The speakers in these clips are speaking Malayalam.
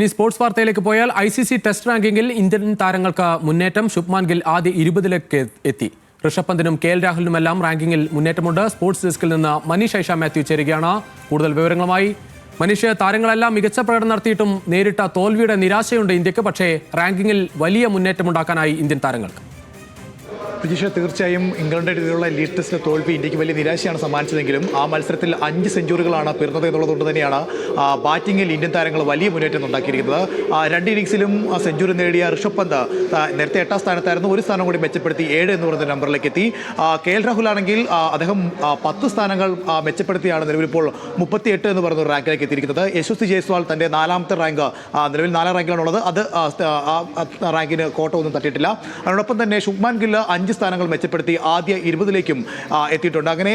ഇനി സ്പോർട്സ് വാർത്തയിലേക്ക് പോയാൽ ഐ സി സി ടെസ്റ്റ് റാങ്കിങ്ങിൽ ഇന്ത്യൻ താരങ്ങൾക്ക് മുന്നേറ്റം. ശുഭ്മാൻ ഗിൽ ആദ്യ ഇരുപതിലേക്ക് എത്തി. ഋഷഭ് പന്തിനും കെ എൽ രാഹുലിനുമെല്ലാം റാങ്കിങ്ങിൽ മുന്നേറ്റമുണ്ട്. സ്പോർട്സ് ഡെസ്കിൽ നിന്ന് മനീഷ് ഐഷ മാത്യു ചേരുകയാണ്. കൂടുതൽ വിവരങ്ങളുമായി മനീഷ് താരങ്ങളെല്ലാം മികച്ച പ്രകടനം നടത്തിയിട്ടും നേരിട്ട തോൽവിയുടെ നിരാശയുണ്ട് ഇന്ത്യയ്ക്ക് പക്ഷേ റാങ്കിങ്ങിൽ വലിയ മുന്നേറ്റമുണ്ടാക്കാനായി ഇന്ത്യൻ താരങ്ങൾക്ക്. പ്രതീക്ഷ തീർച്ചയായും ഇംഗ്ലണ്ടിനെതിരെയുള്ള ലീഡ് ടെസ്റ്റിലെ തോൽവി ഇന്ത്യയ്ക്ക് വലിയ നിരാശയാണ് സമ്മാനിച്ചതെങ്കിലും ആ മത്സരത്തിൽ അഞ്ച് സെഞ്ചുറികളാണ് പിറന്നത് എന്നുള്ളതുകൊണ്ട് തന്നെയാണ് ബാറ്റിങ്ങിൽ ഇന്ത്യൻ താരങ്ങൾ വലിയ മുന്നേറ്റം ഉണ്ടാക്കിയിരിക്കുന്നത്. രണ്ട് ഇന്നിംഗ്സിലും സെഞ്ചുറി നേടിയ ഋഷഭ് പന്ത് നേരത്തെ എട്ടാം സ്ഥാനത്തായിരുന്നു ഒരു സ്ഥാനം കൂടി മെച്ചപ്പെടുത്തി ഏഴ് എന്ന് പറയുന്ന നമ്പറിലേക്ക് എത്തി കെ എൽ രാഹുൽ ആണെങ്കിൽ അദ്ദേഹം പത്ത് സ്ഥാനങ്ങൾ മെച്ചപ്പെടുത്തിയാണ് നിലവിൽ ഇപ്പോൾ മുപ്പത്തിയെട്ട് എന്ന് പറയുന്ന റാങ്കിലേക്ക് എത്തിയിരിക്കുന്നത്. യശസ്വി ജയ്സ്വാൾ തന്റെ നാലാമത്തെ റാങ്ക് നിലവിൽ നാലാം റാങ്കിലാണുള്ളത് അത് റാങ്കിന് കോട്ട ഒന്നും തട്ടിയിട്ടില്ല. അതിനോടൊപ്പം തന്നെ ശുഭ്മാൻ ഗില്ല് അഞ്ച് സ്ഥാനങ്ങൾ മെച്ചപ്പെടുത്തി ആദ്യ ഇരുപതിലേക്കും എത്തിയിട്ടുണ്ട്. അങ്ങനെ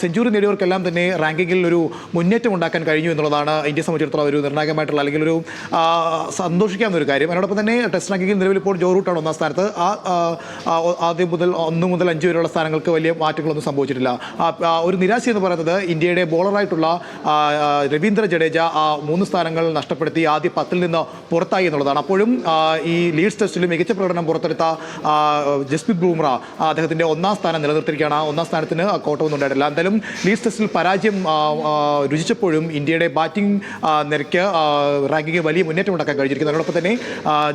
സെഞ്ചുറി നേടിയവർക്കെല്ലാം തന്നെ റാങ്കിങ്ങിൽ ഒരു മുന്നേറ്റം ഉണ്ടാക്കാൻ കഴിഞ്ഞു എന്നുള്ളതാണ് ഇന്ത്യയെ സംബന്ധിച്ചിടത്തോളം ഒരു നിർണായകമായിട്ടുള്ള അല്ലെങ്കിൽ ഒരു സന്തോഷിക്കാവുന്ന ഒരു കാര്യം. അതിനോടൊപ്പം തന്നെ ടെസ്റ്റ് റാങ്കിങ്ങിൽ നിലവിൽ ഇപ്പോൾ ജോ റൂട്ടാണ് ഒന്നാം സ്ഥാനത്ത്. ആ ആദ്യം മുതൽ ഒന്ന് മുതൽ അഞ്ച് വരെയുള്ള സ്ഥാനങ്ങൾക്ക് വലിയ മാറ്റങ്ങളൊന്നും സംഭവിച്ചിട്ടില്ല. ഒരു നിരാശ എന്ന് പറയുന്നത് ഇന്ത്യയുടെ ബോളറായിട്ടുള്ള രവീന്ദ്ര ജഡേജ ആ മൂന്ന് സ്ഥാനങ്ങൾ നഷ്ടപ്പെടുത്തി ആദ്യ പത്തിൽ നിന്ന് പുറത്തായി എന്നുള്ളതാണ്. അപ്പോഴും ഈ ലീഡ്സ് ടെസ്റ്റിൽ മികച്ച പ്രകടനം പുറത്തെടുത്ത ആ, ജസ്പ്രീത് ബൂംറ ആ, അദ്ദേഹത്തിന്റെ ഒന്നാം സ്ഥാനം നിലനിർത്തിയിരിക്കുകയാണ്. ആ ഒന്നാം സ്ഥാനത്തിന് കോട്ടമൊന്നും ഉണ്ടായിട്ടില്ല. എന്തായാലും ലീസ് ടെസ്റ്റിൽ പരാജയം രുചിച്ചപ്പോഴും ഇന്ത്യയുടെ ബാറ്റിംഗ് നിരക്ക് റാങ്കിങ്ങിൽ വലിയ മുന്നേറ്റം ഉണ്ടാക്കാൻ കഴിഞ്ഞിരിക്കുന്നു. അതോടൊപ്പം തന്നെ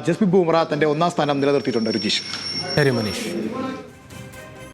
ജസ്പ്രീത് ബൂംറ തന്റെ ഒന്നാം സ്ഥാനം നിലനിർത്തിയിട്ടുണ്ട്. രുചീഷ്. ശരി മനീഷ്.